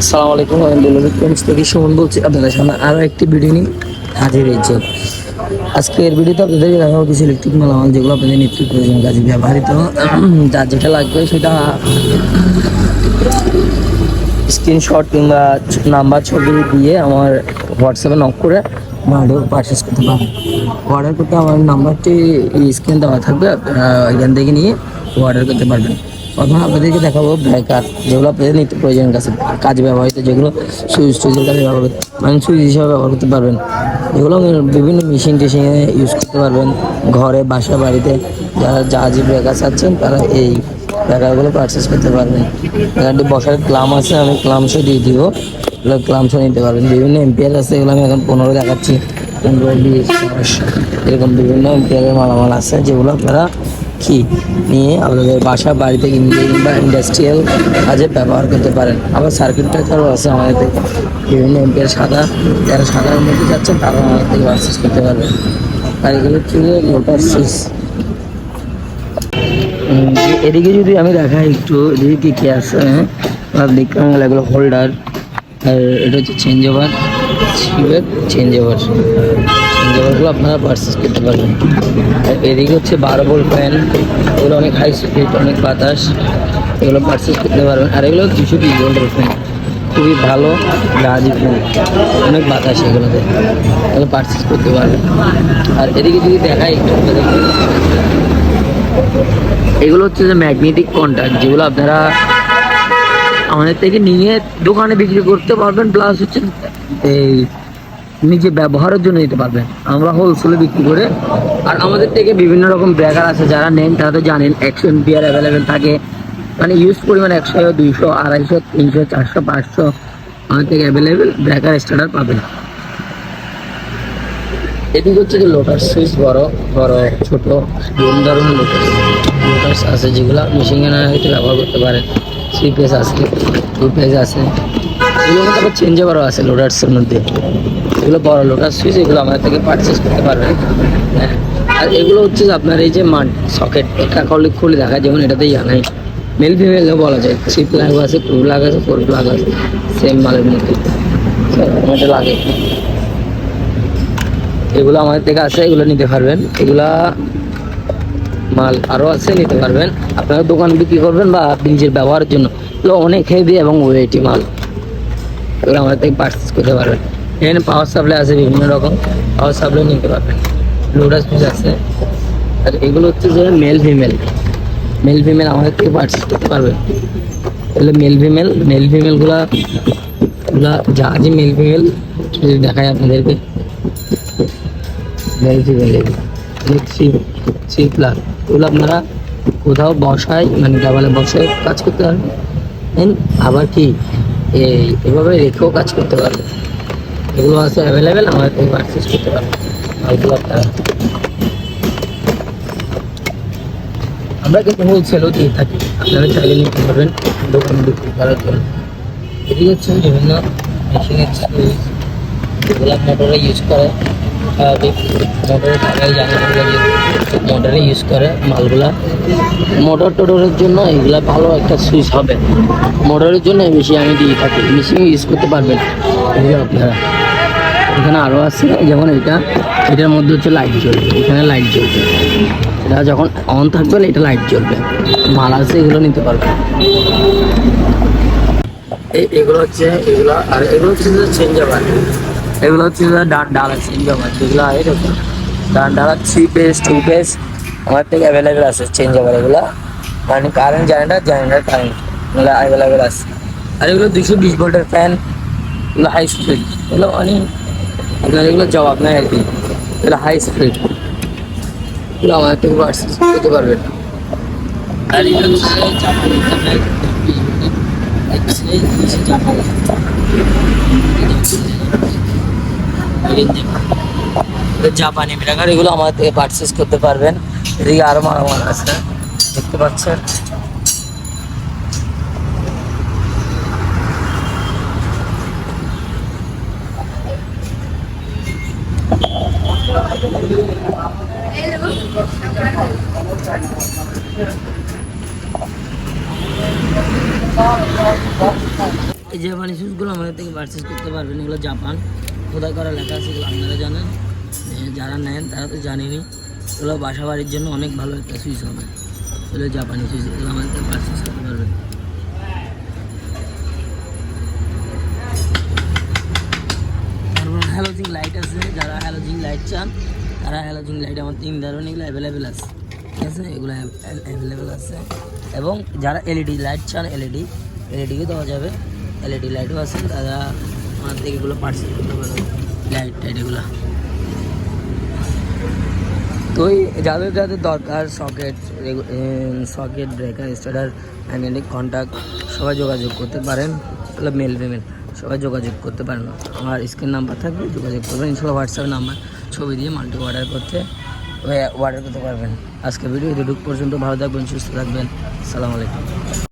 আসসালামু আলাইকুম, আমি বলবি কোন থেকে সুমন বলছি। আপনাদের সামনে আরও একটি ভিডিও নিয়ে হাজির হয়েছে। আজকের ভিডিওতে আপনাদের দেখাবো কিছু ইলেকট্রিক মালামাল যেগুলো আপনাদের নিত্য প্রয়োজন কাজে ব্যবহৃত। যার যেটা লাগবে সেটা স্ক্রিনশট কিংবা নাম্বার ছবি দিয়ে আমার হোয়াটসঅ্যাপে নক করে আমার পারচেস করতে পারেন। অর্ডার করতে আমার নাম্বারটি স্ক্রিন দেওয়া থাকবে এখান থেকে নিয়ে অর্ডার করতে পারবেন। প্রথমে আপনাদেরকে দেখাবো ব্রেকার যেগুলো আপনাদের নিত্য প্রয়োজন কাছে, কাজে ব্যবহৃত, যেগুলো সুইচ টুইচের কাজে ব্যবহার করতে মানে সুইচ হিসাবে ব্যবহার করতে পারবেন। এগুলো বিভিন্ন মেশিন টেশিনে ইউজ করতে পারবেন। ঘরে, বাসা, বাড়িতে যারা জাহাজি ব্রেকার চাচ্ছেন, তারা এই ব্রেকারগুলো পারচেস করতে পারবেন। এখানটি বসার ক্লাম আছে, আমি ক্লামসও দিয়ে দিব। এগুলো ক্লামসও নিতে পারবেন। বিভিন্ন এমপিআর আছে, এগুলো আমি এখন পনেরো দেখাচ্ছি। পনেরো, বিশ এরকম বিভিন্ন এমপিআরের মালামাল আছে, যেগুলো আপনারা কি নিয়ে আপনাদের বাসা, বাড়িতে কিংবা ইন্ডাস্ট্রিয়াল কাজে ব্যবহার করতে পারেন। আবার সার্কিট ব্রেকারও আছে আমাদের। বিভিন্ন এমপিআর সাদা, যারা সাদার মধ্যে যাচ্ছেন তারা আমাদের থেকে পারচেস করতে পারবেন আর এগুলো হচ্ছে মোটর সুইচ এদিকে যদি আমি দেখাই একটু, এদিকে কি কি আছে দেখলাম এগুলো হোল্ডার আর এটা হচ্ছে চেঞ্জ ওভার শিবের চেঞ্জ ওভার চেঞ্জ ওভারগুলো আপনারা পারচেস করতে পারবেন। আর এদিকে হচ্ছে বারো বোল্ট ফ্যান এগুলো অনেক হাই স্পিড অনেক বাতাস, এগুলো পারচেস করতে পারবেন। আর এগুলো দুশো বিশ ভোল্টের ফ্যান খুবই ভালো জাহাজি ফ্যান অনেক বাতাস এগুলোতে, এগুলো পারচেস করতে পারবেন। আর এদিকে যদি দেখাই একটু এগুলো হচ্ছে যে ম্যাগনেটিক কন্ট্যাক্ট যেগুলো আপনারা আমাদের থেকে নিয়ে দোকানে বিক্রি করতে পারবেন প্লাস হচ্ছে এই নিজে ব্যবহারের জন্য নিতে পারবেন। আমরা হোলসেলে বিক্রি করে, আর আমাদের থেকে বিভিন্ন রকম ব্যাগার আছে, যারা নেন তারা তো জানেন, একশো এমপিআর অ্যাভেলেবেল থাকে। মানে ইউজ পরিমাণ একশো, দুইশো, আড়াইশো, তিনশো, চারশো, পাঁচশো আমাদের থেকে অ্যাভেলেবেল ব্যাগার স্টার্টার পাবেন। এদিকে হচ্ছে যে লোটাস সুইচ বড় বড়, ছোট বিভিন্ন ধরনের লোটাস লোটাস আছে যেগুলো মেশিন হয়তো ব্যবহার করতে পারেন। থ্রি পেজ আছে টু পেজ আছে। এগুলোর মধ্যে আবার চেঞ্জ ওভারও আছে লোটাসের মধ্যে। এগুলো বড় লোটাস সুইচ এগুলো আমাদের থেকে পারচেস করতে পারবেন হ্যাঁ। আর এগুলো হচ্ছে আপনার এই যে মান সকেট এটা করলে খুলে দেখা যেমন এটাতেই জানাই মেল ফিমেলও বলা যায়। থ্রি প্লাগ আছে টু প্লাগ আছে ফোর প্লাগ আছে। সেম মালের মধ্যে। এটা লাগে। এগুলো আমাদের থেকে আছে, এগুলো নিতে পারবেন। এগুলা মাল আরও আছে, নিতে পারবেন। আপনারা দোকান বিক্রি করবেন বা নিজের ব্যবহারের জন্য। এগুলো অনেক হেভি এবং ওয়েটি মাল। এগুলো আমাদের থেকে পারচেস করতে পারবেন। এখানে পাওয়ার সাপ্লাই আছে বিভিন্ন রকম। পাওয়ার সাপ্লাই নিতে পারবেন। লোডাস পিস আছে। আর এগুলো হচ্ছে যে মেল ফিমেল মেল ফিমেল আমাদের থেকে পারচেস করতে পারবেন। এগুলো মেল ফিমেল মেল ফিমেলগুলা এগুলা জাহাজি মেল ফিমেল যদি দেখায় আপনাদেরকে। ভেরি থ্রি থ্রি প্লাস এগুলো আপনারা কোথাও বসায় মানে ডাবলে বসায় কাজ করতে পারবেন। আবার কি? এভাবে রেখেও কাজ করতে পারবেন। এগুলো আছে অ্যাভেলেবেল আমাদের থেকে পারচেস করতে পারবেন। আমরা কিন্তু হোলসেলও দিয়ে থাকি। আপনারা চাইলে নিতে পারবেন দোকানে বিক্রি করার জন্য। এটি হচ্ছে বিভিন্ন মেশিনের ইউজ করে। মোটরে মোটরে ইউজ করে মালগুলা। মোটর টোটরের জন্য এগুলা ভালো একটা সুইচ হবে। মোটরের জন্য মেশিন আমি দিয়ে থাকি। মেশিন ইউজ করতে পারবেন। এগুলো আপনারা। এখানে আরও আছে, যেমন এটা। এটার মধ্যে হচ্ছে লাইট জ্বলবে। এখানে লাইট জ্বলবে। এটা যখন অন থাকবে, এটা লাইট জ্বলবে। মাল আছে, এগুলো নিতে পারবে এগুলো হচ্ছে, এগুলো, আর এগুলো হচ্ছে চেঞ্জ আবার এগুলো হচ্ছে ডান ডালা আবার যেগুলো হয় এরকম। ডান ডালা থ্রি পেজ টু পেজ আমার থেকে অ্যাভেলেবেল আছে চেঞ্জ আবার এগুলো। মানে কারেন্ট জেনারেটার জেনারেটার কারেন্ট এগুলো অ্যাভেলেবেল আছে। আর এগুলো দুশো বিশ ভোল্টের ফ্যান এগুলো হাই স্পিড এগুলো অনেক আপনার এগুলো জবাব নেয় আর কি। এগুলো হাই স্পিড এগুলো আমার থেকে পার্সেস করতে পারবেন। জাপানি ব্রেকার এগুলো আমাদের থেকে পারচেস করতে পারবেন। এদিকে আরও মারামার আছে। দেখতে পাচ্ছেন? জাপানি সুইচগুলো আমাদের থেকে পারচেস করতে পারবেন। এগুলো জাপান খোদাই করা লেখা আছে আপনারা জানেন। যারা নেন, তারা তো জানেনই। এগুলো বাসা বাড়ির জন্য অনেক ভালো একটা সুইচ হবে। এগুলো জাপানি সুইচ, এগুলো আমাদের পারচেস করতে তারপর হ্যালোজিং লাইট আছে, যারা হ্যালোজিং লাইট চান, তারা হ্যালোজিং লাইট আমার তিন ধরনের, এগুলো অ্যাভেলেবেল আছে। ঠিক আছে? এগুলো অ্যাভেলেবেল আছে। এবং যারা এলইডি লাইট চান এলইডি এলইডিও দেওয়া যাবে। এলইডি লাইটও আছে, তারা আমার থেকে এগুলো পার্সেল করতে পারবে। লাইট টাইট এগুলো। তো যাদের যাদের দরকার socket socket breaker starter magnetic contact সবাই যোগাযোগ করতে পারেন। তাহলে মেল পেমেন্ট সবাই যোগাযোগ করতে পারেন। আমার স্ক্রিন নাম্বার থাকবে, যোগাযোগ করবেন। ইনশাল্লাহ হোয়াটসঅ্যাপ নাম্বার ছবি দিয়ে মাল্টি অর্ডার করতে অর্ডার করতে পারবেন। আজকে ভিডিও এটুকু পর্যন্ত, ভালো থাকবেন, সুস্থ থাকবেন। সালাম আলাইকুম।